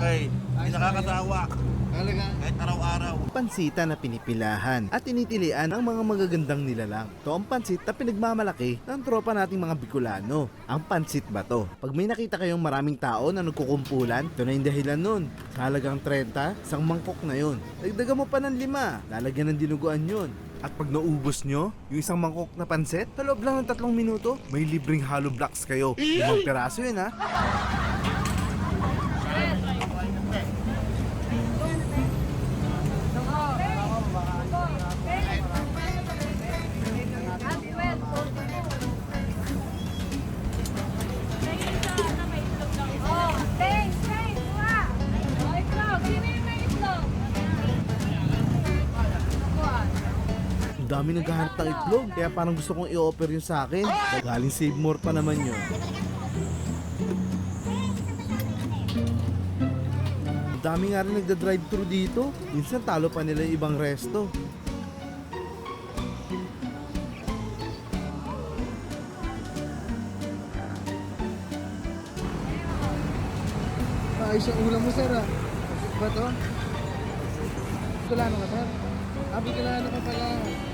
Okay. Hindi nakakatawa. Talaga. Kahit araw-araw. Pansita na pinipilahan at tinitilian ang mga magagandang nilalang. Ito ang pansit na pinagmamalaki ng tropa nating mga Bicolano. Ang pansit ba to? Pag may nakita kayong maraming tao na nagkukumpulan, ito na yung dahilan nun. Sa halagang 30, isang mangkok na yun. Dagdagan mo pa ng lima, lalagyan ng dinuguan yun. At pag naubos nyo, yung isang mangkok na pansit, sa loob lang ng tatlong minuto, may libreng hollow blocks kayo. Limang peraso yun ha. Dami naghahanap ng itlog, kaya parang gusto kong i-offer yun sa akin. Galing Save More pa naman yun. Ang dami nga rin nagda-drive-thru dito. Minsan talo pa nila yung ibang resto. Ayos yung ulam mo, sir, ah. Ba to? Bicolano ka, sir? Ah, Bicolano ka pala.